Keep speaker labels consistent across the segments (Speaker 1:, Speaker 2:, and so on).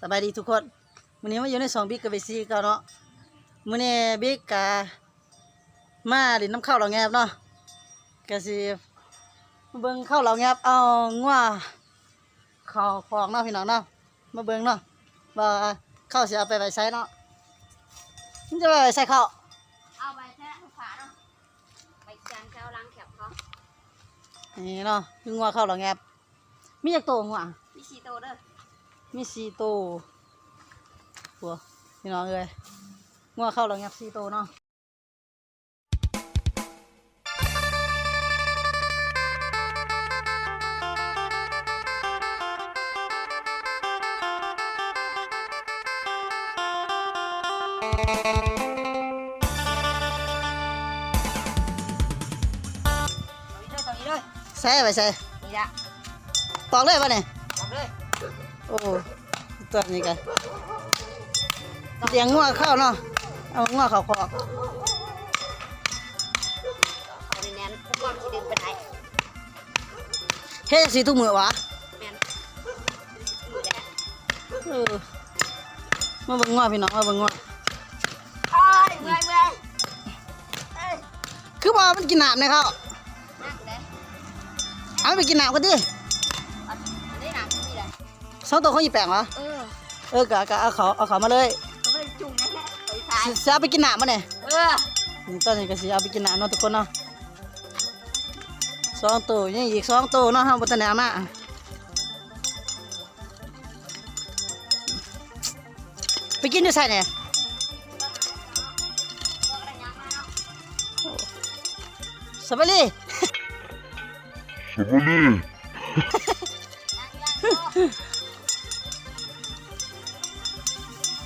Speaker 1: สบายดีทุกคนมื้อนี้มาอยู่ในสองบิ๊กกับเบซี่เก่าเนาะมื้อนี้บิ๊กกะมาดินน้ำข้าวเราแงบเนาะกะสิมาเบิ่งข้าวเราแงบเอางัวข้าวของเนาะพี่น้องเนาะมาเบิ่งเนาะว่าข้าวสิเอาไปไว้ใช้เนาะมันจะไปไว้ใช้ข้าว
Speaker 2: เอาไปแค่ทุกขาเนาะไปจานเขาล้างแคบเขา
Speaker 1: นี่เนาะคืองัวข้าวเราแงบมีจักโตงัว
Speaker 2: พี่ชีโตเด้อ
Speaker 1: มีสี่โตวหัวพี่น้องเอ้ยงัวเข้าเรางับสี่โตวเนาะ
Speaker 2: ตรงนี้เลยตรงนี้เลย
Speaker 1: ใส่ไปใส่
Speaker 2: นี่ละ
Speaker 1: ตอกเลยปะเนี่ย
Speaker 2: เอาเลย
Speaker 1: โอ้ตัวนี้กันเลี้ยงงัวเข้าเนาะเอางัวเข้าคอก
Speaker 2: เอาแน่นๆพวกก้อนที่ดึงไปไหน
Speaker 1: เฮ็ดจังสีทุกมือวะ
Speaker 2: แมนมือจะได้
Speaker 1: เออมาเบิ่งงัวพี่น้องมาเบิ่งงัว
Speaker 2: โอ้ยเมื่อยเมื่อยเอ้ย
Speaker 1: คือว่ามันกินน้ำเนี่ยเขา
Speaker 2: นั่งเลย
Speaker 1: เอาไปกินน้ำกันดิ สองตัวเขาอีแปลงวะ
Speaker 2: เออ
Speaker 1: เออกะกะเอาเขาเอาเขามาเลย
Speaker 2: เขาไม่ได้จุ่มนะแค่ไปท้าย
Speaker 1: สิสิเอาไปกินน้ำมาเนี่ย
Speaker 2: เออ
Speaker 1: นี่ตอนนี้ก็สิเอาไปกินน้ำเนาะทุกคนเนาะสองตัวยังอีกสองตัวเนาะห้ามบัตรแหนมาไปกินอยู่ใส่เนี่ย
Speaker 2: ก็กระยังมาเนาะ
Speaker 1: สบายดี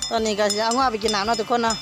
Speaker 1: ตอนนี้ก็จะเอาง้อไปกินน้ำเนาะทุกคนเนาะ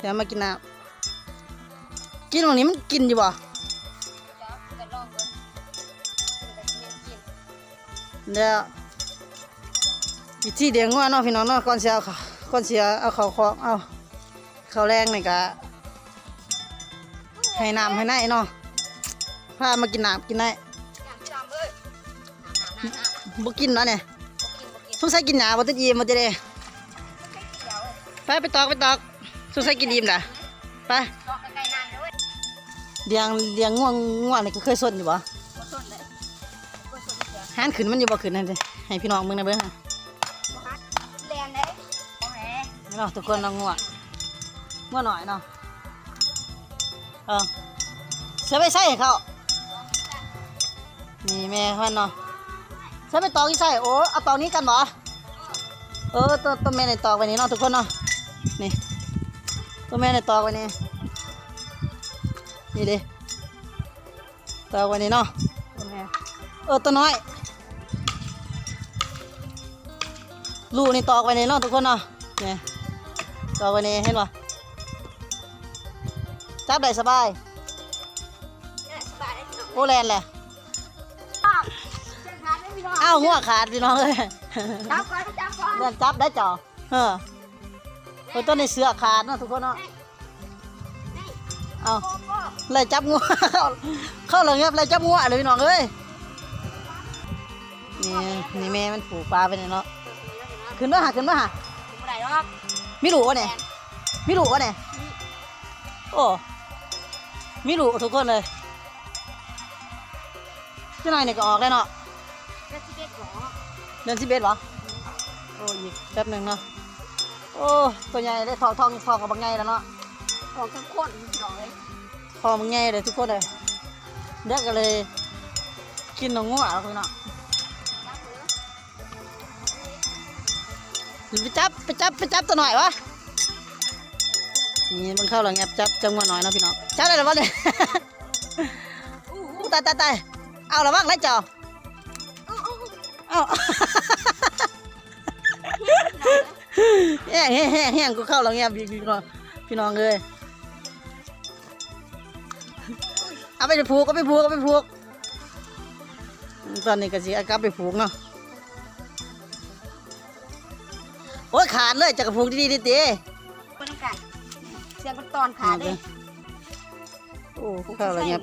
Speaker 1: เดี๋ยวมากินน้ำกินตรงนี้มันกินอยู่บ่
Speaker 2: จะจะลองเลยกินแต่กิน
Speaker 1: เดี๋ยววิธีเลี้ยงงัวเนาะพี่น้องเนาะก่อนเสียเอาเขาก่อนเสียเอาเขาของเอาเขาแรงนี่ก็ให้น้ำให้ไหนเนาะพามากินน้ำกินไหน
Speaker 2: อย่างที่ดำเลยน้ำน้ำน้ำ
Speaker 1: บ่กินเนาะเนี่ย
Speaker 2: บ่กินบ่กิน
Speaker 1: สงสัยกินหยาบ่ติดอิ่มบ่จะได้
Speaker 2: ไม่ใช่เกี่ยว
Speaker 1: ไปไปตอกไปตอก สงสัยกินอิ่มล่ะไป
Speaker 2: ลอกไกลๆนานด้วย
Speaker 1: เลี้ยงเลี้ยงง่วงง่วงนี่ก็เคยสนอยู่บ่
Speaker 2: บ่สนเลยบ่สนเสีย
Speaker 1: หานขึ้นมันอยู่บ่ขึ้นนั่นสิให้พี่น้องเบิ่งหนะเบิ่งฮะ
Speaker 2: บ่ฮัดแลนเลยโอ้แห
Speaker 1: นี่เนาะทุกคนเนาะง่วงง่วงหน่อยเนาะเออเสียไปใส่ให้เขานี่แม่เพิ่นเนาะเสียไปตอกอีใส่โอ้เอาตอกนี้กันบ่เออตัวตัวแม่ในตอกไว้นี่เนาะทุกคนเนาะนี่ ตัวแม่ในตอกไว้นี่นี่เดิตอกไว้นี่เนาะตัวแม่เออตัวน้อยลูกนี่ตอกไว้นี่เนาะทุกคนเนาะเนี่ยตอกไว้นี่เห็นป่ะจับได้สบาย
Speaker 2: เนี่ยสบายได้พี่น้อง
Speaker 1: โอแลนแหละ
Speaker 2: อ้าวเส้นขาดได้พี่น้อง
Speaker 1: อ้าวหัวขาดพี่น้องเลย
Speaker 2: จับก่อนจับก่อน
Speaker 1: เดินจับได้จ่อเออ โอ้ยต้นนี้เสือขาดเนาะทุกคนเนาะ
Speaker 2: นี่
Speaker 1: เอา
Speaker 2: โกโก้
Speaker 1: เลยจับงัวเข้าเข้าเลยเงียบเลยจับงัวเลยพี่น้องเอ้ยนี่นี่แม่มันผูกปลาไปเนี่ยเนาะขึ้นมาหาขึ้นมาหา
Speaker 2: ถึงเมื่อไหร่หรอก
Speaker 1: มีหลูวะเนี่ยมีหลูวะเนี่ยโอ้มีหลูทุกคนเลยเจ้าหน่อยเนี่ยก็ออกแล้วเนาะ
Speaker 2: เจ็ดสิบเอ็ดหรอ
Speaker 1: เดือนสิบเอ็ดวะโอ้อีกแป๊บหนึ่งเนาะ โอ้ตัวใหญ่เลยทองทองทองกับบางใหญ่แล้วเนาะ
Speaker 2: ของทั้งคนพี่น้องเลย
Speaker 1: ทองบางใหญ่เลยทุกคนเลยเด็กก็เลย กินนมงัวแล้วพี่เนาะ
Speaker 2: จับเลย
Speaker 1: ไปจับไปจับไปจับตัวหน่อยวะนี่มันเข้าหลังแงบจับจังหวะหน่อยเนาะพี่น้องจับได้หรือวะเนี่ยอู้ตายตายตายเอาละบ้างไรเจ้าเอา แห้งแห้งแห้งแห้งกูเข้าหลังแงบพี่พี่น้องพี่น้องเลยเอาไปผูกเอาไปผูกเอาไปผูก ตอนนี้ก็สิเอากลับไปผูกเนาะโอ้ยขาดเลยจะกระผูกดีๆดีๆ
Speaker 2: เป็นไก่เสียงเป็นตอนขาดเลย
Speaker 1: โอ้เข้าหลังแงบ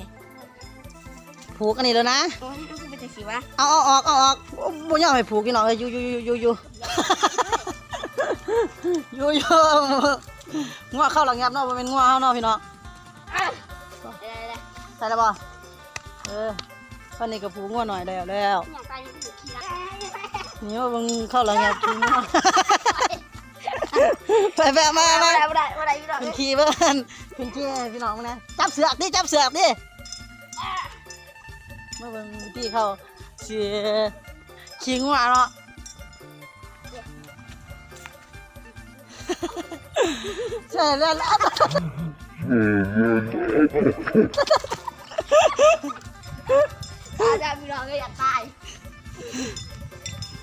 Speaker 1: ผูกอันนี้แล้วนะ
Speaker 2: โอ้ยมันเป็นจังสีวะ
Speaker 1: เอาเอาออกเอาออกโอ้บ่ยอมให้ผูกพี่น้องเอ้ยอยู่อยู่อยู่อยู่ อยู่อยู่อยู่งัวเข้าหลังยับเนาะบ่แม่นงัวเฮาเนาะพี่น้อง
Speaker 2: ได้ได้ได้
Speaker 1: ใส่แล้วบ่เออตอนนี้ก็ผูกงัวหน่อยแล้วแล้ว
Speaker 2: อย่างตายยังอยู่ขี้นะ
Speaker 1: นี่ว่ามึงเข้าหลังยับกินงัวไปไปมา
Speaker 2: ไม่
Speaker 1: มา
Speaker 2: ได้ไม่ได้ไม่ได้ไม่ได้
Speaker 1: เป็นขี้เบิ่นเป็นขี้ให้พี่น้องมึงนะจับเสือกดิจับเสือกดิเมื่อเบิ่งพี่เขาเสียขี้งัวเนาะ ใช่แล้วแล้ว
Speaker 2: อาจารย์พี่น้องก็อยากตาย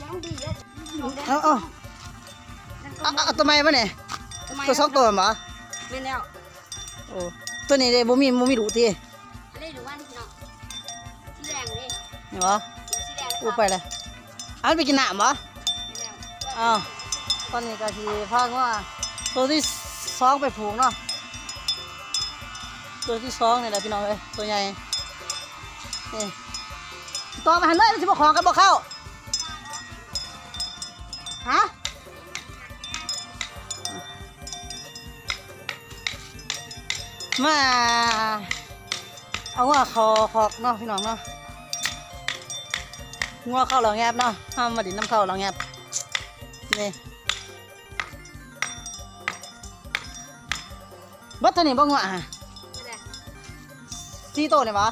Speaker 2: ยังดีเลย
Speaker 1: เอาเอาเอาเอาตัวใหม่ปะเนี่ยตัวสองตัวมั้ง
Speaker 2: ไม่แล้ว
Speaker 1: โอ้ตัวนี้เลยบ่มีบ่มีดูที
Speaker 2: ได้ดูว่าพี่น้องสีแดงเลย
Speaker 1: เห็นปะอู้ไปเลยอันไปกินน้ำปะอ้าว ตอนนี้ก็ทีพากว่าตัวที่สองไปผูกเนาะตัวที่สองนี่แหละพี่น้องเอ้ยตัวใหญ่นี่ต่อมาหันเลยมันจะบอกของกันบอกเข้าฮะมาเอางัวคอคอกเนาะพี่น้องเนาะงัวเข้าเหล่าแงบเนาะห้ามมาดินน้ำเข้าเหล่าแงบนี่ บัดเท่านี้บ่งัวฮะสี่โตวเนี่ยบ่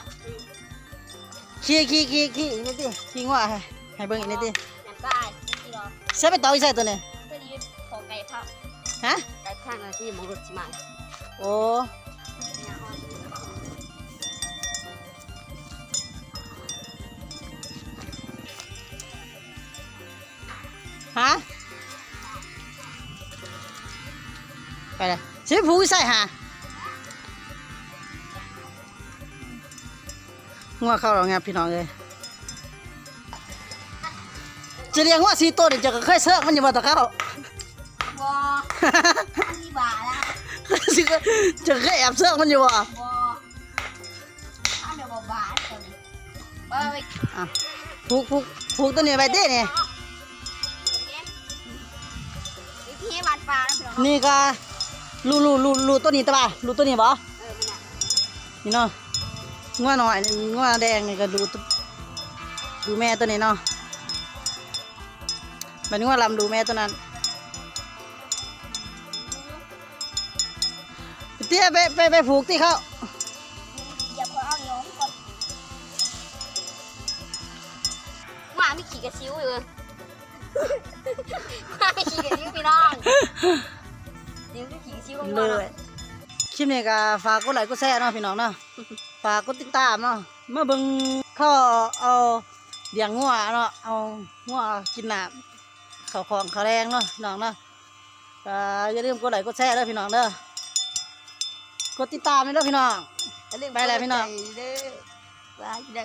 Speaker 1: ขี่ขี่ขี่ขี่อีกนิดดิขี่งัวให้ให้เบิ่งอีกนิดดิ
Speaker 2: อยากตายพี่น้อง
Speaker 1: ใส่ไปต่ออีกใส่ตัวนี้
Speaker 2: ก็ดีของไก่พัก
Speaker 1: ฮะ
Speaker 2: ไก่พักนะที่มองรถจิมา
Speaker 1: โอ้ฮะไปเลยสิไปผูกอีกใส่ฮะ งัวเข้าเราไงพี่น้องเลยจะเลี้ยงว่าสีตัวเดี๋ยวจะเคยเสิร์ฟมันอยู่บ่ตะเข้า
Speaker 2: วอมีบาแล้ว
Speaker 1: สิก็จะเคยแอบเสื้อมันอยู่บ่
Speaker 2: วอถ้าเดี๋ยวบาตัวนี้ไปไป
Speaker 1: อะผูกผูกผูกตัวนี้ไปเด้นี่
Speaker 2: วิธีวัดปลานะพี่น้อง
Speaker 1: นี่ก็รูรูรูรูตัวนี้ตะบ่ารูตัวนี้บ่
Speaker 2: เออมันอะ
Speaker 1: นี่เนาะ งัวหน่อยงัวแดงนี่ก็ดูตัวดูแม่ตัวนี้เนาะมันงัวลำดูแม่ตัวนั้นเตี้ยไปไปไปผูกที่เขา
Speaker 2: อย่าพอเอาโยงก่อนหมาไม่ขี่กระซิวอยู่หมาไม่ขี่กระซิวพี่น้องเดี๋ยวจะขี่กระซิวกัน
Speaker 1: เล
Speaker 2: ก่อน
Speaker 1: ยคลิปนี้ก็ฝากกดไลค์กดแชร์เนาะพี่น้องเนาะ ฝากกดติดตามเนาะเมื่อเบิ่งเข้าเอาเลี้ยงงัวเนาะเอางัวกินน้ำข้าวของข้าวแรงเนาะพี่น้องเนาะก็อย่าลืมกดไลค์กดแชร์เด้อพี่น้องเด้อกดติดตามด้วยเด้อพี่น้องไปแล้วพี่น้อง
Speaker 2: เด้อว่าจะได้